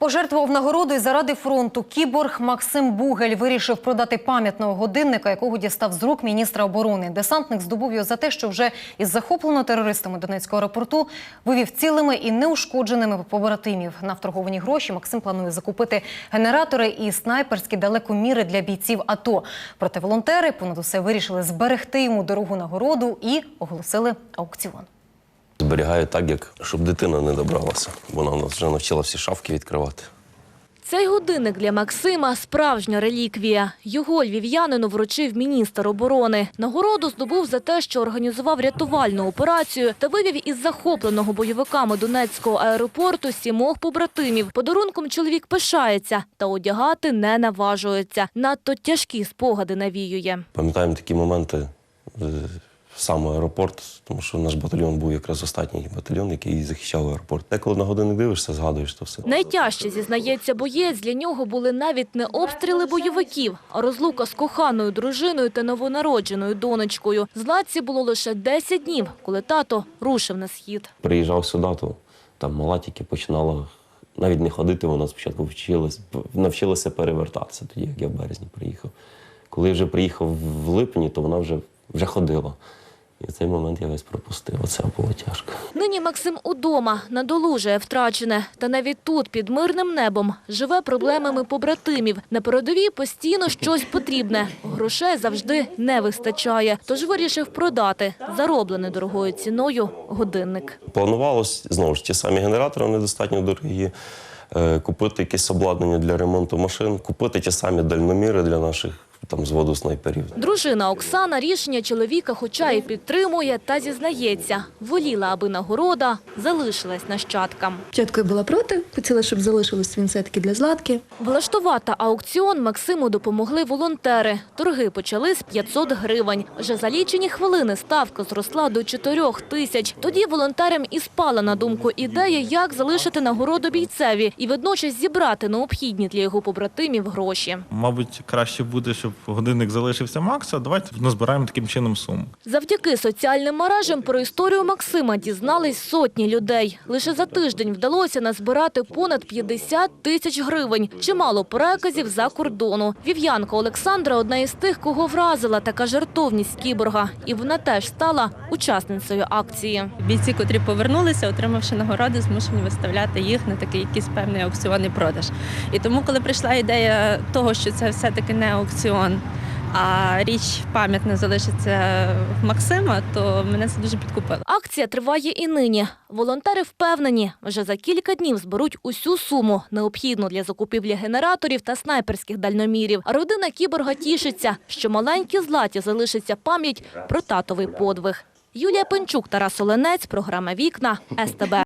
Пожертвував нагородою заради фронту. Кіборг Максим Бугель вирішив продати пам'ятного годинника, якого дістав з рук міністра оборони. Десантник здобув його за те, що вже із захопленого терористами Донецького аеропорту вивів цілими і неушкодженими побратимів. На вторговані гроші Максим планує закупити генератори і снайперські далекоміри для бійців АТО. Проте волонтери понад усе вирішили зберегти йому дорогу нагороду і оголосили аукціон. Зберігаю так, як щоб дитина не добралася. Вона у нас вже навчила всі шафки відкривати. Цей годинник для Максима – справжня реліквія. Його львів'янину вручив міністр оборони. Нагороду здобув за те, що організував рятувальну операцію та вивів із захопленого бойовиками Донецького аеропорту сімох побратимів. Подарунком чоловік пишається та одягати не наважується. Надто тяжкі спогади навіює. Пам'ятаємо такі моменти е, сам аеропорт, тому що наш батальйон був якраз останній батальйон, який захищав аеропорт. Деколи на годинник дивишся, згадуєш то все. Найтяжче, зізнається боєць, для нього були навіть не обстріли бойовиків, а розлука з коханою дружиною та новонародженою донечкою. Златці було лише 10 днів, коли тато рушив на схід. Приїжджав сюди, то там мала тільки починала навіть не ходити, вона спочатку вчилась, навчилася перевертатися тоді, як я в березні приїхав. Коли я вже приїхав в липні, то вона вже, вже ходила. І цей момент я весь пропустив. Оце було тяжко. Нині Максим удома, надолужує втрачене. Та навіть тут, під мирним небом, живе проблемами побратимів. На передовій постійно щось потрібне. Грошей завжди не вистачає. Тож вирішив продати зароблений дорогою ціною годинник. Планувалось знову ж ті самі генератори недостатньо дорогі, е, купити якесь обладнання для ремонту машин, купити ті самі дальноміри для наших там зводу снайперів. Дружина Оксана рішення чоловіка хоча і підтримує, та зізнається, воліла, аби нагорода залишилась нащадкам. Я була проти, хотіла, щоб залишилось він все-таки для Златки. Влаштувати аукціон Максиму допомогли волонтери. Торги почали з 500 гривень. Вже за лічені хвилини ставка зросла до 4 тисяч. Тоді волонтерам і спала на думку ідея, як залишити нагороду бійцеві і водночас зібрати необхідні для його побратимів гроші. Мабуть, краще буде, щоб годинник залишився Макса. Давайте назбираємо таким чином суму. Завдяки соціальним мережам про історію Максима дізнались сотні людей. Лише за тиждень вдалося назбирати понад 50 тисяч гривень. Чимало переказів за кордону. Вів'янка Олександра одна із тих, кого вразила така жертовність кіборга. І вона теж стала учасницею акції. Бійці, котрі повернулися, отримавши нагороди, змушені виставляти їх на такий якийсь певний аукціонний продаж. І тому, коли прийшла ідея того, що це все-таки не аукціон, а річ пам'ятна залишиться в Максима, то мене це дуже підкупило. Акція триває і нині. Волонтери впевнені, вже за кілька днів зберуть усю суму, необхідну для закупівлі генераторів та снайперських дальномірів. Родина кіборга тішиться, що маленькій златі залишиться пам'ять про татовий подвиг. Юлія Пенчук, Тарас Оленець, програма Вікна СТБ.